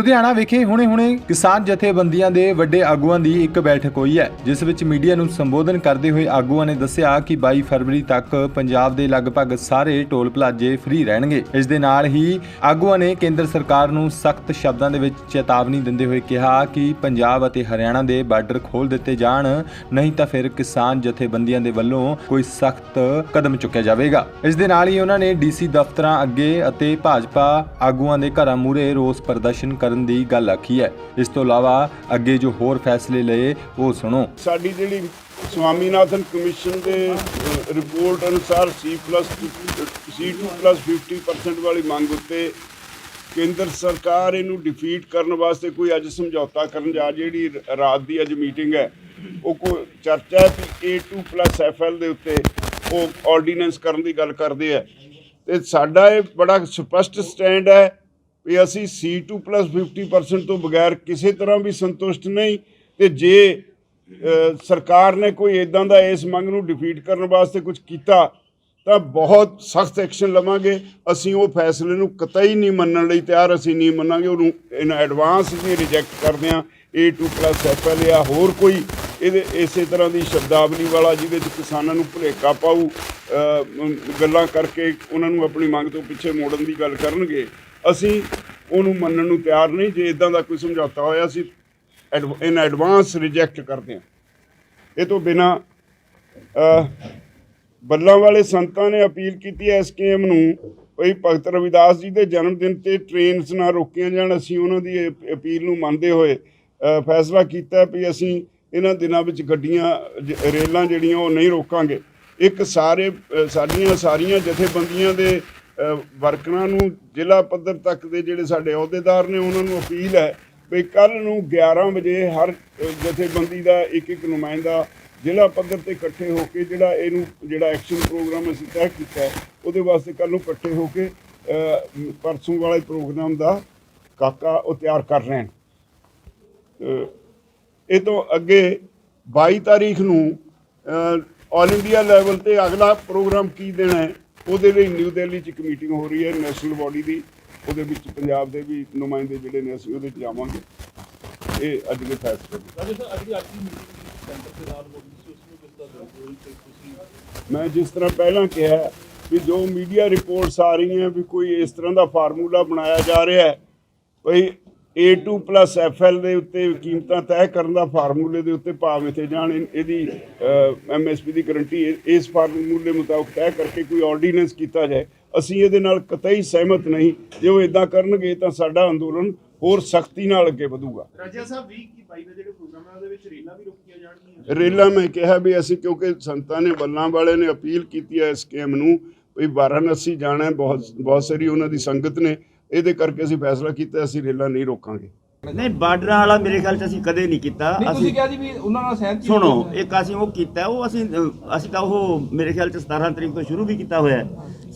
ਲੁਧਿਆਣਾ ਵਿਖੇ ਹੁਣੇ-ਹੁਣੇ ਕਿਸਾਨ ਜਥੇਬੰਦੀਆਂ ਦੇ ਵੱਡੇ ਆਗੂਆਂ ਦੀ ਇੱਕ ਬੈਠਕ ਹੋਈ ਹੈ, ਜਿਸ ਵਿੱਚ ਮੀਡੀਆ ਨੂੰ ਸੰਬੋਧਨ ਕਰਦੇ ਹੋਏ ਆਗੂਆਂ ਨੇ ਦੱਸਿਆ ਕਿ 22 ਫਰਵਰੀ ਤੱਕ ਪੰਜਾਬ ਦੇ ਲਗਭਗ ਸਾਰੇ ਟੋਲ ਪਲਾਜ਼ੇ ਫ੍ਰੀ ਰਹਿਣਗੇ। ਇਸ ਦੇ ਨਾਲ ਹੀ ਆਗੂਆਂ ਨੇ ਕੇਂਦਰ ਸਰਕਾਰ ਨੂੰ ਸਖਤ ਸ਼ਬਦਾਂ ਦੇ ਵਿੱਚ ਚੇਤਾਵਨੀ ਦਿੰਦੇ ਹੋਏ ਕਿਹਾ ਕਿ ਪੰਜਾਬ ਅਤੇ ਹਰਿਆਣਾ ਦੇ ਬਾਰਡਰ ਖੋਲ ਦਿੱਤੇ ਜਾਣ, ਨਹੀਂ ਤਾਂ ਫਿਰ ਕਿਸਾਨ ਜਥੇਬੰਦੀਆਂ ਦੇ ਵੱਲੋਂ ਕੋਈ ਸਖਤ ਕਦਮ ਚੁੱਕਿਆ ਜਾਵੇਗਾ। ਇਸ ਦੇ ਨਾਲ ਹੀ ਉਹਨਾਂ ਨੇ ਡੀਸੀ ਦਫ਼ਤਰਾਂ ਅੱਗੇ ਅਤੇ ਭਾਜਪਾ ਆਗੂਆਂ ਦੇ ਘਰਾਂ ਮੂਹਰੇ ਰੋਸ ਪ੍ਰਦਰਸ਼ਨ ਕਰਨ ਦੀ ਗੱਲ ਆਖੀ ਹੈ। ਇਸ ਤੋਂ ਇਲਾਵਾ ਅੱਗੇ ਜੋ ਹੋਰ ਫੈਸਲੇ ਲਏ, ਉਹ ਸੁਣੋ। ਸਾਡੀ ਜਿਹੜੀ ਸਵਾਮੀਨਾਥਨ ਕਮਿਸ਼ਨ ਦੇ ਰਿਪੋਰਟ ਅਨੁਸਾਰ C+ C2+ 50% ਵਾਲੀ ਮੰਗ ਉੱਤੇ ਕੇਂਦਰ ਸਰਕਾਰ ਇਹਨੂੰ ਡਿਫੀਟ ਕਰਨ ਵਾਸਤੇ ਕੋਈ ਅੱਜ ਸਮਝੌਤਾ ਕਰਨ ਜਾ ਜਿਹੜੀ ਰਾਤ ਦੀ ਅੱਜ ਮੀਟਿੰਗ ਹੈ, ਉਹ ਕੋ ਚਰਚਾ ਹੈ ਕਿ A2+ FL ਦੇ ਉੱਤੇ ਉਹ ਆਰਡੀਨੈਂਸ ਕਰਨ ਦੀ ਗੱਲ ਕਰਦੇ ਆ। ਤੇ ਸਾਡਾ ਇਹ ਬੜਾ ਸਪਸ਼ਟ ਸਟੈਂਡ ਹੈ ਵੀ ਅਸੀਂ C2+ 50% ਤੋਂ ਬਗੈਰ ਕਿਸੇ ਤਰ੍ਹਾਂ ਵੀ ਸੰਤੁਸ਼ਟ ਨਹੀਂ ਤੇ ਜੇ ਸਰਕਾਰ ਨੇ ਕੋਈ ਇਦਾਂ ਦਾ ਇਸ ਮੰਗ ਨੂੰ ਡਿਫੀਟ ਕਰਨ ਵਾਸਤੇ ਕੁਝ ਕੀਤਾ, ਤਾਂ ਬਹੁਤ ਸਖਤ ਐਕਸ਼ਨ ਲਵਾਂਗੇ। ਅਸੀਂ ਉਹ ਫੈਸਲੇ ਨੂੰ ਕਤਈ ਨਹੀਂ ਮੰਨਣ ਲਈ ਤਿਆਰ, ਅਸੀਂ ਨਹੀਂ ਮੰਨਾਂਗੇ, ਉਹਨੂੰ ਇਨ ਐਡਵਾਂਸ ਵੀ ਰਿਜੈਕਟ ਕਰਦੇ ਹਾਂ। A2+ FL ਜਾਂ ਹੋਰ ਕੋਈ ਇਹਦੇ, ਇਸੇ ਤਰ੍ਹਾਂ ਦੀ ਸ਼ਬਦਾਵਲੀ ਵਾਲਾ ਜਿਹਦੇ ਵਿੱਚ ਕਿਸਾਨਾਂ ਨੂੰ ਭੁਲੇਖਾ ਪਾਊ ਗੱਲਾਂ ਕਰਕੇ ਉਹਨਾਂ ਨੂੰ ਆਪਣੀ ਮੰਗ ਤੋਂ ਪਿੱਛੇ ਮੋੜਨ ਦੀ ਗੱਲ ਕਰਨਗੇ। ਅਸੀਂ ਉਹਨੂੰ ਮੰਨਣ ਨੂੰ ਤਿਆਰ ਨਹੀਂ, ਜੇ ਇਦਾਂ ਦਾ ਕੋਈ ਸਮਝੌਤਾ ਹੋਇਆ, ਅਸੀਂ ਇਨ ਐਡਵਾਂਸ ਰਿਜੈਕਟ ਕਰਦੇ ਹਾਂ। ਇਹ ਤੋਂ ਬਿਨਾ ਬੱਲਾਂ ਵਾਲੇ ਸੰਤਾਂ ਨੇ ਅਪੀਲ ਕੀਤੀ ਹੈ ਐਸਕੇਐਮ ਨੂੰ, ਭਈ ਭਗਤ ਰਵਿਦਾਸ ਜੀ ਦੇ ਜਨਮ ਦਿਨ ਤੇ ਟ੍ਰੇਨਸ ਨਾ ਰੋਕੀਆਂ ਜਾਣ, ਅਸੀਂ ਉਹਨਾਂ ਦੀ ਇਹ ਅਪੀਲ ਨੂੰ ਮੰਨਦੇ ਹੋਏ ਫੈਸਲਾ ਕੀਤਾ ਵੀ ਅਸੀਂ ਇਹਨਾਂ ਦਿਨਾਂ ਵਿੱਚ ਗੱਡੀਆਂ, ਜ- ਰੇਲਾਂ ਜਿਹੜੀਆਂ ਉਹ ਨਹੀਂ ਰੋਕਾਂਗੇ। ਇੱਕ ਸਾਰੇ ਸਾਡੀਆਂ, ਸਾਰੀਆਂ ਜਥੇਬੰਦੀਆਂ ਦੇ ਵਰਕਰਾਂ ਨੂੰ ਜ਼ਿਲ੍ਹਾ ਪੱਧਰ ਤੱਕ ਦੇ ਜਿਹੜੇ ਸਾਡੇ ਅਹੁਦੇਦਾਰ ਨੇ ਉਹਨਾਂ ਨੂੰ ਅਪੀਲ ਹੈ ਵੀ ਕੱਲ ਨੂੰ 11 ਵਜੇ ਹਰ ਜਥੇਬੰਦੀ ਦਾ ਇੱਕ ਇੱਕ ਨੁਮਾਇੰਦਾ ਜ਼ਿਲ੍ਹਾ ਪੱਧਰ ਤੇ ਇਕੱਠੇ ਹੋ ਕੇ ਜਿਹੜਾ ਇਹਨੂੰ ਜਿਹੜਾ ਐਕਸ਼ਨ ਪ੍ਰੋਗਰਾਮ ਅਸੀਂ ਤੈਅ ਕੀਤਾ ਹੈ, ਉਹਦੇ ਵਾਸਤੇ ਕੱਲ ਨੂੰ ਇਕੱਠੇ ਹੋ ਕੇ ਪਰਸੋਂ ਵਾਲੇ ਪ੍ਰੋਗਰਾਮ ਦਾ ਕਾਕਾ ਉਹ ਤਿਆਰ ਕਰ ਰਹੇ ਹਨ ਇਹ ਤੋਂ ਅੱਗੇ 22 ਤਾਰੀਖ ਨੂੰ ਆਲ ਇੰਡੀਆ ਲੈਵਲ ਤੇ ਅਗਲਾ ਪ੍ਰੋਗਰਾਮ ਕੀ ਦੇਣਾ ਹੈ ਉਹਦੇ ਲਈ ਨਿਊ ਦਿੱਲੀ 'ਚ ਇੱਕ ਮੀਟਿੰਗ ਹੋ ਰਹੀ ਹੈ ਨੈਸ਼ਨਲ ਬਾਡੀ ਦੀ। ਉਹਦੇ ਵਿੱਚ ਪੰਜਾਬ ਦੇ ਵੀ ਨੁਮਾਇੰਦੇ ਜਿਹੜੇ ਨੇ ਅਸੀਂ ਉਹਦੇ 'ਚ ਜਾਵਾਂਗੇ। ਇਹ ਅੱਜ ਦੇ ਫੈਸਲੇ ਨੇ। ਰਾਜੇ ਸਰ ਅੱਜ ਦੀ ਅੱਜ ਦੀ ਮੀਟਿੰਗ ਸੈਂਟਰ ਦੇ ਨਾਲ ਹੋਈ ਸੀ ਉਸ ਨੂੰ ਕਿਸ ਤਰ੍ਹਾਂ ਦੇਖਦੇ ਹੋ ਤੇ ਤੁਸੀਂ ਮੈਂ ਜਿਸ ਤਰ੍ਹਾਂ ਪਹਿਲਾਂ ਕਿਹਾ ਵੀ ਜੋ ਮੀਡੀਆ ਰਿਪੋਰਟਸ ਆ ਰਹੀਆਂ ਵੀ ਕੋਈ ਇਸ ਤਰ੍ਹਾਂ ਦਾ ਫਾਰਮੂਲਾ ਬਣਾਇਆ ਜਾ ਰਿਹਾ ਹੈ ਭਈ A2 FL ਦੇ ਉੱਤੇ ਕੀਮਤਾਂ ਤੈਅ ਕਰਨ ਦਾ ਫਾਰਮੂਲੇ ਦੇ ਉੱਤੇ ਭਾਅ ਮਿੱਥੇ ਜਾਣ। ਇਹਦੀ MSP ਦੀ ਗਾਰੰਟੀ ਇਸ ਫਾਰਮੂਲੇ ਮੁਤਾਬਕ ਤੈਅ ਕਰਕੇ ਕੋਈ ਆਰਡੀਨੈਂਸ ਕੀਤਾ ਜਾਏ ਅਸੀਂ ਇਹਦੇ ਨਾਲ ਕਤਈ ਸਹਿਮਤ ਨਹੀਂ। ਜੇ ਉਹ ਇਦਾਂ ਕਰਨਗੇ ਤਾਂ ਸਾਡਾ ਅੰਦੋਲਨ ਹੋਰ ਸਖਤੀ ਨਾਲ ਅੱਗੇ ਵਧੂਗਾ। ਰਾਜਾ ਸਾਹਿਬ 20 ਕੀ 22 ਦਾ ਜਿਹੜੇ ਪ੍ਰੋਗਰਾਮ ਹੈ ਉਹਦੇ ਵਿੱਚ ਰੇਲਾਂ ਵੀ ਰੋਕੀਆਂ ਜਾਣਗੀਆਂ? ਰੇਲਾ ਮੈਂ ਕਿਹਾ ਵੀ ਅਸੀਂ ਕਿਉਂਕਿ ਸੰਤਾਂ ਨੇ ਬੱਲਾਂ ਵਾਲੇ ਨੇ ਅਪੀਲ ਕੀਤੀ ਹੈ ਇਸ ਸਕੀਮ ਨੂੰ ਵੀ ਵਾਰਾਣਸੀ ਜਾਣਾ ਬਹੁਤ ਬਹੁਤ ਸਾਰੀ ਉਹਨਾਂ ਦੀ ਸੰਗਤ ਨੇ ਇਹਦੇ ਕਰਕੇ ਅਸੀਂ ਫੈਸਲਾ ਕੀਤਾ ਅਸੀਂ ਰੇਲਾ ਨਹੀਂ ਰੋਕਾਂਗੇ। ਨਹੀਂ ਬਾਰਡਰਾਂ ਵਾਲਾ ਮੇਰੇ ਖਿਆਲ ਚ ਅਸੀਂ ਕਦੇ ਨਹੀਂ ਕੀਤਾ। ਨਹੀਂ ਤੁਸੀਂ ਕਿਹਾ ਜੀ ਵੀ ਉਹਨਾਂ ਨਾਲ ਸਹਿਮਤੀ ਸੁਣੋ ਇੱਕ ਅਸੀਂ ਉਹ ਕੀਤਾ ਉਹ ਅਸੀਂ ਅਸੀਂ ਤਾਂ ਉਹ ਮੇਰੇ ਖਿਆਲ ਚ 17 ਤਰੀਕ ਤੋਂ ਸ਼ੁਰੂ ਵੀ ਕੀਤਾ ਹੋਇਆ ਹੈ।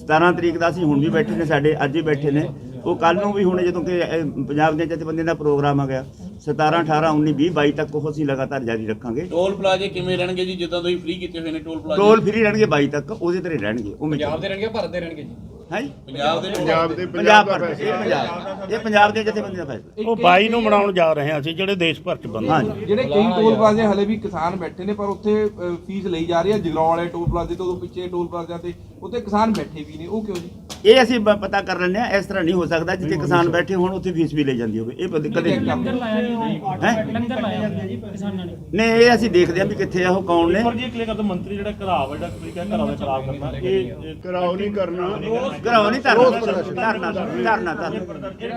17 ਤਰੀਕ ਦਾ ਅਸੀਂ ਹੁਣ ਵੀ ਬੈਠੇ ਨੇ ਸਾਡੇ ਅੱਜ ਹੀ ਬੈਠੇ ਨੇ। ਉਹ ਕੱਲ ਨੂੰ ਵੀ ਹੁਣ ਜਦੋਂ ਕਿ ਪੰਜਾਬ ਦੇ ਜਥੇਬੰਦੀਆਂ ਦਾ ਪ੍ਰੋਗਰਾਮ ਆ ਗਿਆ 17 18 19 20 22 ਤੱਕ ਉਹ ਅਸੀਂ ਲਗਾਤਾਰ ਜਾਰੀ ਰੱਖਾਂਗੇ। ਟੋਲ ਪਲਾਜ਼ੇ ਕਿਵੇਂ ਰਹਿਣਗੇ ਜੀ ਜਿੱਦਾਂ ਤੁਸੀਂ ਫ੍ਰੀ ਕੀਤੇ ਹੋਏ ਨੇ ਟੋਲ ਪਲਾਜ਼ੇ? ਟੋਲ ਫ੍ਰੀ ਰਹਿਣਗੇ 22 ਤੱਕ ਉਹਦੇ ਤੇ ਰਹਿਣਗੇ ਉਹ ਪੰਜਾਬ ਦੇ ਰਹਿਣਗੇ ਭਾਰਤ ਦੇ ਰਹਿਣਗੇ ਜੀ। ਹੈ ਪੰਜਾਬ ਦੇ ਪੰਜਾਬ ਦੇ ਪੰਜਾਬ ਪਰ ਇਹ ਪੰਜਾਬ ਇਹ ਪੰਜਾਬ ਦੇ ਜਥੇਬੰਦੀਆਂ ਦਾ ਫੈਸਲਾ। ਉਹ 22 ਨੂੰ ਮਨਾਉਣ ਜਾ ਰਹੇ ਹਾਂ ਅਸੀਂ ਜਿਹੜੇ ਦੇਸ਼ ਭਰ ਚ ਬੰਦੇ ਹਾਂਜੀ ਜਿਹੜੇ ਕਈ ਟੋਲ ਪਲਾਜ਼ੇ ਹਲੇ ਵੀ ਕਿਸਾਨ ਬੈਠੇ ਨੇ ਪਰ ਉੱਥੇ ਅ, ਫੀਸ ਲਈ ਜਾ ਰਹੀ ਹੈ ਜਗਰਾਉਂ ਵਾਲੇ ਟੋਲ ਪਲਾਜ਼ੇ ਤੋਂ ਉਦੋਂ ਪਿੱਛੇ ਟੋਲ ਪਲਾਜ਼ਿਆਂ ਤੇ ਉੱਥੇ ਕਿਸਾਨ ਬੈਠੇ ਵੀ ਨੇ ਉਹ ਕਿਉਂ ਜੀ? ਇਹ ਅਸੀਂ ਪਤਾ ਕਰ ਲੈਂਦੇ ਆ ਇਸ ਤਰ੍ਹਾਂ ਨਹੀਂ ਹੋ ਸਕਦਾ ਜਿੱਥੇ ਕਿਸਾਨ ਬੈਠੇ ਹੋਣ ਉੱਥੇ ਫੀਸ ਵੀ ਲਈ ਜਾਂਦੀ ਹੋਵੇ। ਇਹ ਕਦੇ ਕਦੇ ਲੰਗਰ ਲਾਇਆ ਜੀ ਹੈਂ? ਲੰਗਰ ਲਾਇਆ ਹੁੰਦਾ ਜੀ ਕਿਸਾਨਾਂ ਨੇ। ਨਹੀਂ ਇਹ ਅਸੀਂ ਦੇਖਦੇ ਹਾਂ ਵੀ ਕਿੱਥੇ ਆ ਉਹ ਕੌਣ ਨੇ। ਪਰ ਜੀ ਕਲੀਅਰ ਕਰਦਾ ਮੰਤਰੀ ਜਿਹੜਾ ਘਰਾਵ ਹੈ ਜਿਹੜਾ ਤੁਸੀਂ ਕਿਹਾ ਘਰਾਂ ਦਾ ਖਰਾਬ ਕਰਨਾ। ਇਹ ਇਹ ਨਹੀਂ ਕਰਨਾ। ਘਰੋਂ ਨਹੀਂ ਧਰਨਾ ਧਰਨਾ ਧਰਨਾ ਧਰਨਾ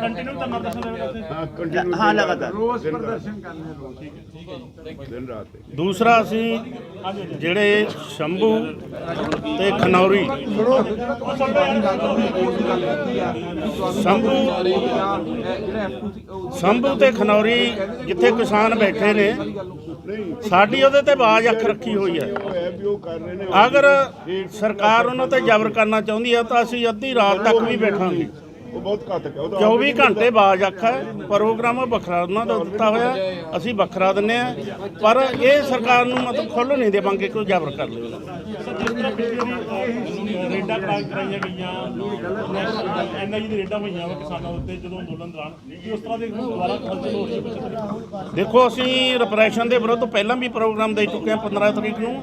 ਕੰਟੀਨਿਊ ਕਰਨਾ ਦੱਸਣਾ ਹਾਂ ਕੰਟੀਨਿਊ ਹਾਂ ਲਗਾਤਾਰ। ਰੋਜ਼ ਪ੍ਰਦਰਸ਼ਨ ਕਰਨਾ ਦਿਨ ਰਾਤ ਤੇ। ਦੂਸਰਾ ਅਸੀਂ ਜਿਹੜੇ ਸ਼ੰਭੂ ਤੇ ਖਨੌਰੀ ਸ਼ੰਭੂ ਸ਼ੰਭੂ ਤੇ ਖਨੌਰੀ ਜਿੱਥੇ ਕਿਸਾਨ ਬੈਠੇ ਨੇ, ਸਾਡੀ ਉਹਦੇ ਤੇ ਆਵਾਜ਼ ਅੱਖ ਰੱਖੀ ਹੋਈ ਹੈ ਅਗਰ ਸਰਕਾਰ ਉਹਨਾਂ ਤੇ ਜ਼ਬਰ ਕਰਨਾ ਚਾਹੁੰਦੀ ਹੈ ਤਾਂ ਅਸੀਂ ਅੱਧੀ ਰਾਤ ਤੱਕ ਵੀ ਬੈਠਾਂਗੇ ਉਹ ਬਹੁਤ ਘਾਤਕ ਹੈ। ਉਹ ਤਾਂ 24 ਘੰਟੇ ਬਾਜ ਅੱਖਾ ਪ੍ਰੋਗਰਾਮ ਵੱਖਰਾ ਉਹਨਾਂ ਦਾ ਦਿੱਤਾ ਹੋਇਆ ਅਸੀਂ ਵੱਖਰਾ ਦਿੰਨੇ ਆ ਪਰ ਇਹ ਸਰਕਾਰ ਨੂੰ ਮਤਲਬ ਖੁੱਲ੍ਹ ਨਹੀਂ ਦੇਵਾਂਗੇ ਕੋਈ ਜ਼ਬਰ ਕਰ ਲਵੇ ਰੇਡਾਂ ਕਰਾ ਕਰਾਈਆਂ ਗਈਆਂ ਐਨਆਈ ਦੀ ਰੇਡਾਂ ਹੋਈਆਂ ਵਾ ਕਿਸਾਨਾਂ ਉੱਤੇ ਜਦੋਂ ਅੰਦੋਲਨ ਦੌਰਾਨ ਕੀ ਉਸ ਤਰ੍ਹਾਂ ਦੇ ਦੁਬਾਰਾ ਖਰਚੇ ਹੋ ਰਹੇ ਪਿੱਛੇ ਦੇਖੋ ਅਸੀਂ ਰਿਪਰੈਸ਼ਨ ਦੇ ਵਿਰੁੱਧ ਪਹਿਲਾਂ ਵੀ ਪ੍ਰੋਗਰਾਮ ਦੇ ਚੁੱਕੇ ਹਾਂ 15 ਤਰੀਕ ਨੂੰ।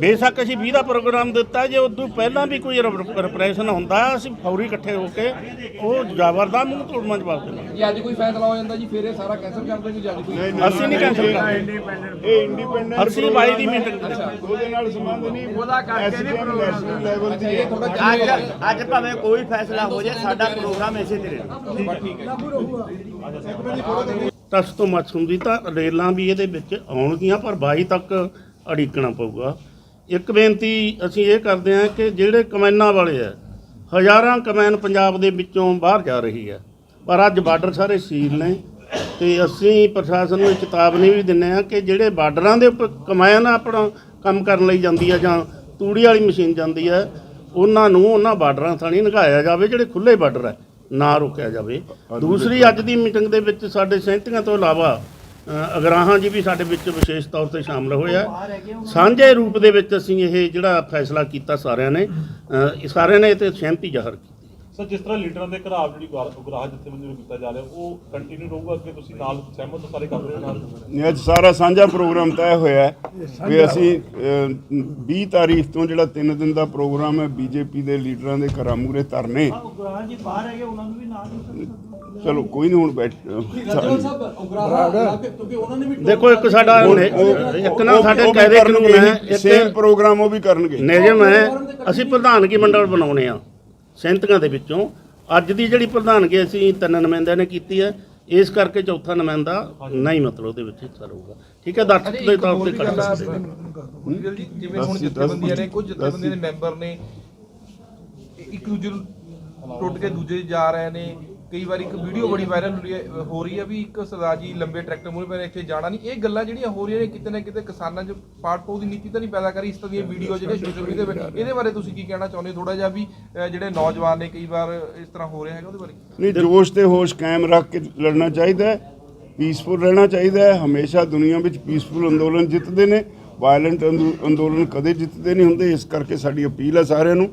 ਬੇਸ਼ੱਕ ਅਸੀਂ 20 ਦਾ ਪ੍ਰੋਗਰਾਮ ਦਿੱਤਾ ਜੇ ਉਦੋਂ ਪਹਿਲਾਂ ਵੀ ਕੋਈ ਰਿਪਰੈਸ਼ਨ ਹੁੰਦਾ ਅਸੀਂ ਫੌਰੀ ਇਕੱਠੇ ਹੋ ਕੇ ਉਹ ਜ਼ਬਰਦਸਤ ਮੂੰਹ ਤੋੜਨਾ ਜਵਾਬ ਦੇਣਾ ਜੇ ਅੱਜ ਕੋਈ ਫੈਸਲਾ ਹੋ ਜਾਂਦਾ ਜੀ ਫਿਰ ਇਹ ਸਾਰਾ ਕੈਂਸਲ ਕਰ ਦੇਣਗੇ ਜੱਜ ਕੋਈ ਅਸੀਂ ਨਹੀਂ ਕੈਂਸਲ ਕਰਦੇ ਇਹ ਇੰਡੀਪੈਂਡੈਂਟ ਅਸੀਂ ਬਾਈ ਦੀ ਮੀਟਿੰਗ ਉਹਦੇ ਨਾਲ ਸੰਬੰਧ ਨਹੀਂ ਉਹਦਾ ਕਰਕੇ ਨਹੀਂ ਨੈਸ਼ਨਲ ਲੈਵਲ ਦੀ ਹੈ ਅੱਜ ਅੱਜ ਭਾਵੇਂ ਕੋਈ ਫੈਸਲਾ ਹੋ ਜਾਏ ਸਾਡਾ ਪ੍ਰੋਗਰਾਮ ਇਸੇ ਤੇ ਰਹਿਣਾ ਟਸ ਤੋਂ ਮੱਛੂਮ ਦੀ ਤਾਂ ਰੇਲਾਂ ਵੀ ਇਹਦੇ ਵਿੱਚ ਆਉਣਗੀਆਂ ਪਰ 22 ਤੱਕ ਅੜਿੱਕਣਾ ਪਊਗਾ। ਇੱਕ ਬੇਨਤੀ ਅਸੀਂ ਇਹ ਕਰਦੇ ਹਾਂ ਕਿ ਜਿਹੜੇ ਕਮੈਨਾਂ ਵਾਲੇ ਆ ਹਜ਼ਾਰਾਂ ਕਮੈਨ ਪੰਜਾਬ ਦੇ ਵਿੱਚੋਂ ਬਾਹਰ ਜਾ ਰਹੀ ਹੈ ਪਰ ਅੱਜ ਬਾਰਡਰ ਸਾਰੇ ਸੀਲ ਨੇ ਤੇ ਅਸੀਂ ਪ੍ਰਸ਼ਾਸਨ ਨੂੰ ਚੇਤਾਵਨੀ ਵੀ ਦਿੰਨੇ ਆ ਕਿ ਜਿਹੜੇ ਬਾਰਡਰਾਂ ਦੇ ਉੱਪਰ ਕਮੈਨ ਆਪਣਾ ਕੰਮ ਕਰਨ ਲਈ ਜਾਂਦੀ ਆ ਜਾਂ ਤੂੜੀ ਵਾਲੀ ਮਸ਼ੀਨ ਜਾਂਦੀ ਹੈ ਉਹਨਾਂ ਨੂੰ ਉਹਨਾਂ ਬਾਰਡਰਾਂ ਥਾਣੀ ਨਿਗਾਇਆ ਜਾਵੇ ਜਿਹੜੇ ਖੁੱਲੇ ਬਾਰਡਰ ਹੈ ਨਾ ਰੋਕਿਆ ਜਾਵੇ। ਦੂਸਰੀ ਅੱਜ ਦੀ ਮੀਟਿੰਗ ਦੇ ਵਿੱਚ ਸਾਡੇ ਸਹਿਮਤੀਆਂ ਤੋਂ ਇਲਾਵਾ ਅਗਰਾਹਾਂ ਜੀ ਵੀ ਸਾਡੇ ਵਿੱਚ ਵਿਸ਼ੇਸ਼ ਤੌਰ ਤੇ ਸ਼ਾਮਲ ਹੋਏ ਆ। ਸਾਂਝੇ ਰੂਪ ਦੇ ਵਿੱਚ ਅਸੀਂ ਇਹ ਜਿਹੜਾ ਫੈਸਲਾ ਕੀਤਾ ਸਾਰਿਆਂ ਨੇ ਸਾਰਿਆਂ ਨੇ ਇਹ ਤੇ ਸਹਿਮਤੀ ਜ਼ਾਹਰ ਕੀਤੀ। ਸਰ ਜਿਸ ਤਰ੍ਹਾਂ ਲੀਡਰਾਂ ਦੇ ਘਰਾਵ ਜਿਹੜੀ ਗੁਰਾਹ ਜਿੱਥੇ ਮਨਜ਼ੂਰ ਕੀਤਾ ਜਾ ਰਿਹਾ ਉਹ ਕੰਟੀਨਿਊ ਰਹੂਗਾ ਅੱਗੇ ਤੁਸੀਂ ਨਾਲ ਸਹਿਮਤ ਹੋ ਸਾਰੇ ਕਰ ਰਹੇ ਹੋ ਨਾਲ? ਨਹੀਂ, ਅੱਜ ਸਾਰਾ ਸਾਂਝਾ ਪ੍ਰੋਗਰਾਮ ਤੈਅ ਹੋਇਆ ਹੈ ਕਿ ਅਸੀਂ ਅਹ, 20 ਤਾਰੀਖ ਤੋਂ ਜਿਹੜਾ 3 ਦਿਨ ਦਾ ਪ੍ਰੋਗਰਾਮ ਹੈ ਬੀਜੇਪੀ ਦੇ ਲੀਡਰਾਂ ਦੇ ਘਰਾਂ ਮੂਹਰੇ ਧਰਨੇ। ਗੁਰਾਂ ਜੀ ਬਾਹਰ ਹੈਗੇ ਉਹਨਾਂ ਨੂੰ ਵੀ ਨਾਲ ਚਲੋ ਕੋਈ ਨਹੀਂ ਹੁਣ ਬੈਠ ਦੇਖੋ ਇੱਕ ਸਾਡਾ ਨੇ- ਇੱਕ ਨਾ ਸਾਡੇ ਕਾਇਦੇ ਕਾਨੂੰਨ ਹੈ ਸੇਮ ਇੱਕ ਪ੍ਰੋਗਰਾਮ ਉਹ ਵੀ ਕਰਨਗੇ। ਨਿਯਮ ਹੈ ਅਸੀਂ ਪ੍ਰਧਾਨਗੀ ਮੰਡਲ ਬਣਾਉਣੇ ਆ। ਸੈਂਤੀਆਂ ਦੇ ਵਿੱਚੋਂ ਅੱਜ ਦੀ ਜਿਹੜੀ ਪ੍ਰਧਾਨਗੀ ਅਸੀਂ ਤਿੰਨ ਨੁਮਾਇੰਦਿਆਂ ਨੇ ਕੀਤੀ ਹੈ ਇਸ ਕਰਕੇ ਚੌਥਾ ਨੁਮਾਇੰਦਾ ਨਹੀਂ ਮਤਲਬ ਉਹਦੇ ਵਿੱਚ ਹਿੱਸਾ ਰਹੂਗਾ ਠੀਕ ਹੈ ਦਰਸ਼ਕ ਦੇ ਤੌਰ ਤੇ ਕਰ ਸਕਦੇ ਹਾਂ। ਜਿਵੇਂ ਹੁਣ ਜਥੇਬੰਦੀਆਂ ਨੇ ਕੁਝ ਜਥੇਬੰਦੀਆਂ ਦੇ ਮੈਂਬਰ ਨੇ ਇੱਕ ਦੂਜੇ ਨੂੰ ਟੁੱਟ ਕੇ ਦੂਜੇ ਜਾ ਰਹੇ ਨੇ ਕਈ ਵਾਰ ਇੱਕ ਵੀਡੀਓ ਬੜੀ ਵਾਇਰਲ ਹੋ ਰਹੀ ਹੈ ਹੋ ਰਹੀ ਹੈ ਵੀ ਇੱਕ ਸਰਦਾਰ ਜੀ ਲੰਬੇ ਟਰੈਕਟਰ ਮੂਹਰੇ ਪਰ ਇੱਥੇ ਜਾਣਾ ਨਹੀਂ। ਇਹ ਗੱਲਾਂ ਜਿਹੜੀਆਂ ਹੋ ਰਹੀਆਂ ਨੇ ਕਿਤੇ ਨਾ ਕਿਤੇ ਕਿਸਾਨਾਂ 'ਚ ਪਾਟ ਪੋ ਦੀ ਨੀਤੀ ਤਾਂ ਨਹੀਂ ਪੈਦਾ ਕਰੀ ਇਸ ਤਰ੍ਹਾਂ ਦੀਆਂ ਵੀਡੀਓ ਜਿਹੜੇ ਸੋਸ਼ਲ ਮੀਡੀਆ ਤੇ ਇਹਦੇ ਬਾਰੇ ਤੁਸੀਂ ਕੀ ਕਹਿਣਾ ਚਾਹੁੰਦੇ ਥੋੜਾ ਜਿਹਾ ਵੀ ਜਿਹੜੇ ਨੌਜਵਾਨ ਨੇ ਕਈ ਵਾਰ ਇਸ ਤਰ੍ਹਾਂ ਹੋ ਰਿਹਾ ਹੈਗਾ ਉਹਦੇ ਬਾਰੇ। ਨਹੀਂ ਜੋਸ਼ ਤੇ ਹੋਸ਼ ਕਾਇਮ ਰੱਖ ਕੇ ਲੜਨਾ ਚਾਹੀਦਾ ਹੈ ਪੀਸਫੁਲ ਰਹਿਣਾ ਚਾਹੀਦਾ ਹੈ। ਹਮੇਸ਼ਾ ਦੁਨੀਆ ਵਿੱਚ ਪੀਸਫੁਲ ਅੰਦੋਲਨ ਜਿੱਤਦੇ ਨੇ ਵਾਇਲੈਂਟ ਅੰਦੋਲਨ ਕਦੇ ਜਿੱਤਦੇ ਨਹੀਂ ਹੁੰਦੇ। ਇਸ ਕਰਕੇ ਸਾਡੀ ਅਪੀਲ ਹੈ ਸਾਰਿਆਂ ਨੂੰ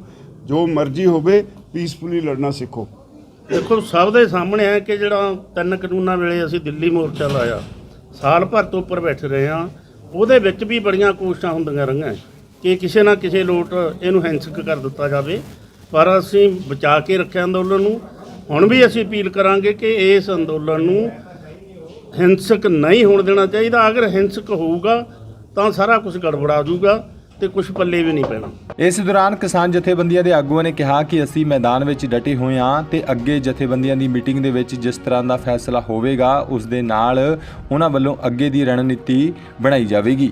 ਜੋ ਮਰਜ਼ੀ ਹੋਵੇ ਪੀਸਫੁਲੀ ਲੜਨਾ ਸਿੱਖੋ। ਦੇਖੋ, ਸਭ ਦੇ ਸਾਹਮਣੇ ਹੈ ਕਿ ਜਿਹੜਾ ਤਿੰਨ ਕਾਨੂੰਨਾਂ ਵੇਲੇ ਅਸੀਂ ਦਿੱਲੀ ਮੋਰਚਾ ਲਾਇਆ, ਸਾਲ ਭਰ ਤੋਂ ਉੱਪਰ ਬੈਠੇ ਰਹੇ ਹਾਂ, ਉਹਦੇ ਵਿੱਚ ਵੀ ਬੜੀਆਂ ਕੋਸ਼ਿਸ਼ਾਂ ਹੁੰਦੀਆਂ ਰਹੀਆਂ ਕਿ ਕਿਸੇ ਨਾ ਕਿਸੇ ਲੋਟ ਇਹਨੂੰ ਹਿੰਸਕ ਕਰ ਦਿੱਤਾ ਜਾਵੇ। ਪਰ ਅਸੀਂ ਬਚਾ ਕੇ ਰੱਖਿਆ ਅੰਦੋਲਨ ਨੂੰ। ਹੁਣ ਵੀ ਅਸੀਂ ਅਪੀਲ ਕਰਾਂਗੇ ਕਿ ਇਸ ਅੰਦੋਲਨ ਨੂੰ ਹਿੰਸਕ ਨਹੀਂ ਹੋਣ ਦੇਣਾ ਚਾਹੀਦਾ। ਅਗਰ ਹਿੰਸਕ ਹੋਊਗਾ, ਤਾਂ ਸਾਰਾ ਕੁਝ ਗੜਬੜਾ ਜਾਊਗਾ। ਤੇ ਕੁਝ ਪੱਲੇ ਵੀ ਨਹੀਂ ਪੈਣਾ। ਇਸ ਦੌਰਾਨ ਕਿਸਾਨ ਜਥੇਬੰਦੀਆਂ ਦੇ ਆਗੂਆਂ ਨੇ ਕਿਹਾ ਕਿ ਅਸੀਂ ਮੈਦਾਨ ਵਿੱਚ ਡਟੇ ਹੋਏ ਹਾਂ ਤੇ ਅੱਗੇ ਜਥੇਬੰਦੀਆਂ ਦੀ ਮੀਟਿੰਗ ਦੇ ਵਿੱਚ ਜਿਸ ਤਰ੍ਹਾਂ ਦਾ ਫੈਸਲਾ ਹੋਵੇਗਾ, ਉਸ ਦੇ ਨਾਲ ਉਹਨਾਂ ਵੱਲੋਂ ਅੱਗੇ ਦੀ ਰਣਨੀਤੀ ਬਣਾਈ ਜਾਵੇਗੀ।